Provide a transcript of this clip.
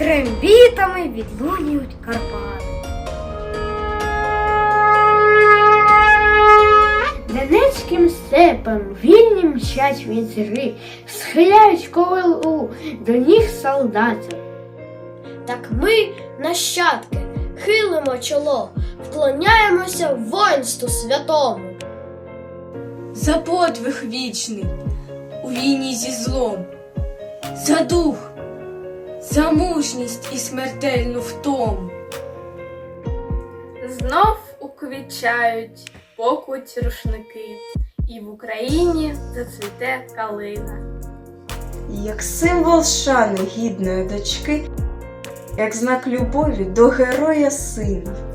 квітами відлунюють Карпати. Донецьким степом вільні мчать вітри, схиляють ковилу до ніг солдатів. Так ми, нащадки, хилимо чоло, вклоняємося воїнству святому. за подвиг вічний у війні зі злом, за дух, за мужність і смертельну втому. Знов уквічають покуть рушники, і в Україні зацвіте калина. як символ шани гідної дочки, як знак любові до героя сина.